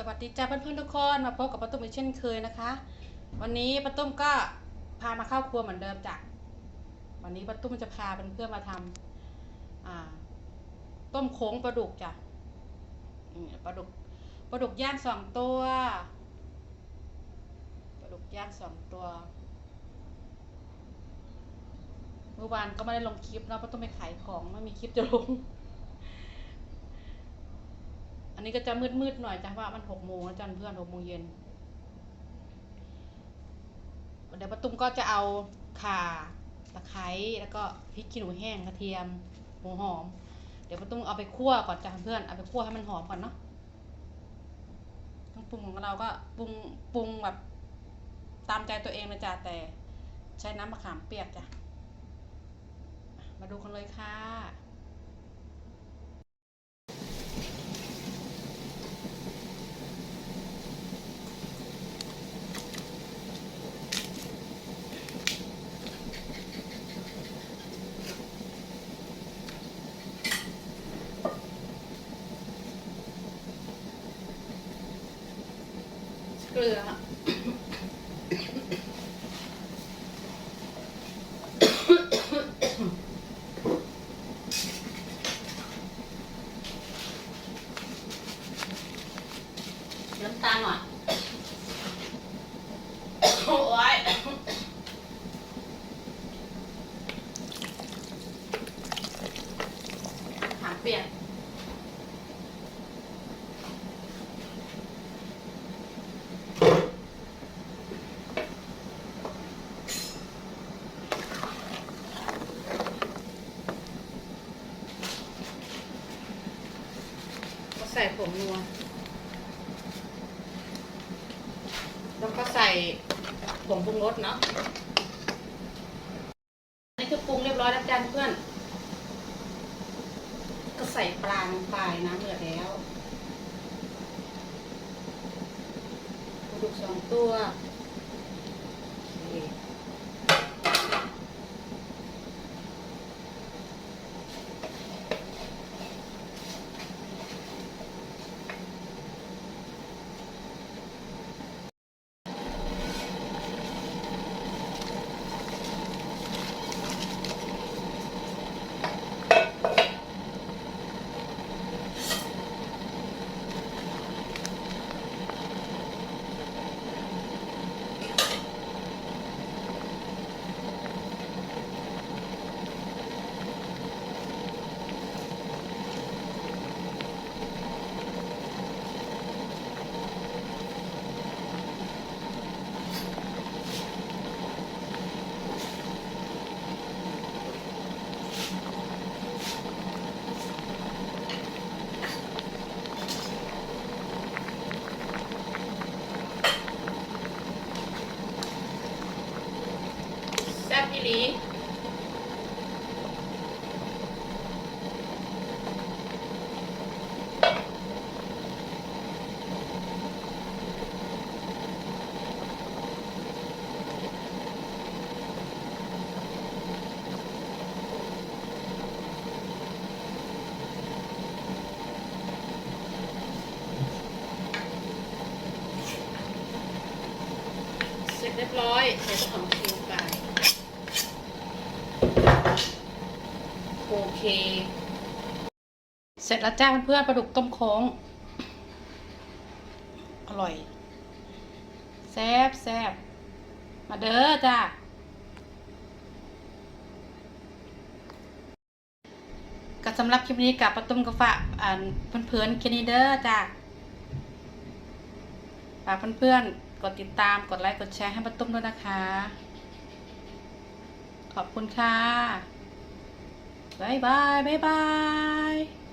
สวัสดีจ้าเพื่อนๆทุกคนมาพบกับป้าตุ้มอีกเช่นเคยนะคะ วันนี้ป้าตุ้มก็พามาเข้าครัวเหมือนเดิมจ้ะวันนี้ป้าตุ้มจะพาเพื่อนๆมาทำอ่าต้มโค้งปลาดุกจ้ะปลาดุกปลาดุกย่างสองตัวปลาดุกย่างสองตัวเมื่อวานก็ไม่ได้ลงคลิปเนาะเพราะต้องไปขายของไม่มีคลิปจะลง นี้ก็จะมืดๆหน่อยจ้ะว่ามันหกโมงแล้วจ้ะเพื่อนหกโมงเย็นเดี๋ยวป้าตุ้มก็จะเอาข่าตะไคร้แล้วก็พริกขี้หนูแห้งกระเทียมหัวหอม เดี๋ยวป้าตุ้มเอาไปคั่วก่อนจ้ะเพื่อนเอาไปคั่วให้มันหอมก่อนเนาะต้องปรุงของเราก็ปรุงปรุงแบบตามใจตัวเองนะจ๊ะแต่ใช้น้ำมะขามเปียกจ้ะมาดูกันเลยค่ะ เกลือน้ำตาลหน่อยโอ้ยถาเปลี่ยนก็ ใส่ผงนัว แล้วก็ใส่ผงปรุงรสเนาะ อันนี้คือปรุงเรียบร้อยแล้วจ้าเพื่อน ก็ใส่ปลาลงไปน้ำเดือดแล้วปลาดุกสองตัว อีหลีเสร็จเรียบร้อยใส่ต้นหอมคิวไป โอ เค เสร็จแล้วจ้าเพื่อนๆปลาดุกต้มโค้ง อร่อย แซ่บแซ่บมาเด้อจ้าก็สำหรับคลิปนี้กับปลาตุ้มกาฝาอ่านเพื่อนๆแค่นี้เด้อจ้าฝากเพื่อนๆ กดติดตาม กดไลค์ กดแชร์ให้ปลาตุ้มด้วยนะคะ ขอบคุณค่ะ 拜拜拜拜。